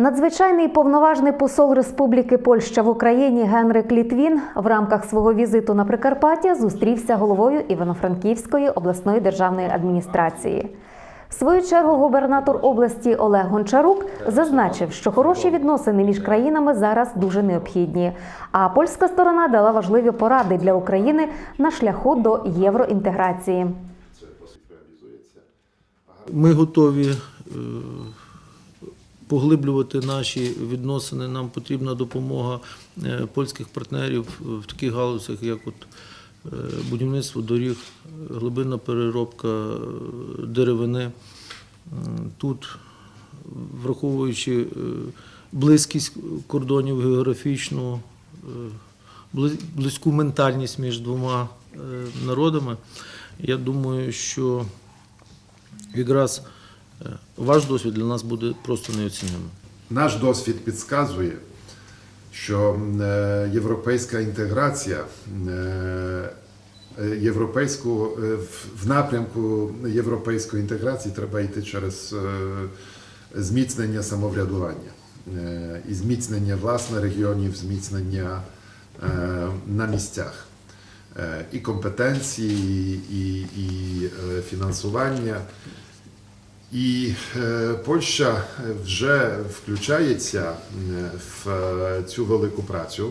Надзвичайний повноважний посол Республіки Польща в Україні Генрик Літвін в рамках свого візиту на Прикарпаття зустрівся головою Івано-Франківської обласної державної адміністрації. В свою чергу губернатор області Олег Гончарук зазначив, що хороші відносини між країнами зараз дуже необхідні. А польська сторона дала важливі поради для України на шляху до євроінтеграції. Ми готові е, поглиблювати наші відносини. Нам потрібна допомога е, польських партнерів в таких галузях, як от е, будівництво доріг, глибинна переробка е, деревини. Тут, враховуючи близькість кордонів географічну, близьку ментальність між двома народами, я думаю, що якраз ваш досвід для нас буде просто неоцінним. Наш досвід підказує, що е, європейська інтеграція е, е, європейську, е, в- напрямку європейської інтеграції треба йти через е, зміцнення самоврядування е, і зміцнення власне регіонів, зміцнення е, на місцях. Е, І компетенції, і, і е, фінансування. І е, Польща вже включається е, в е, цю велику працю.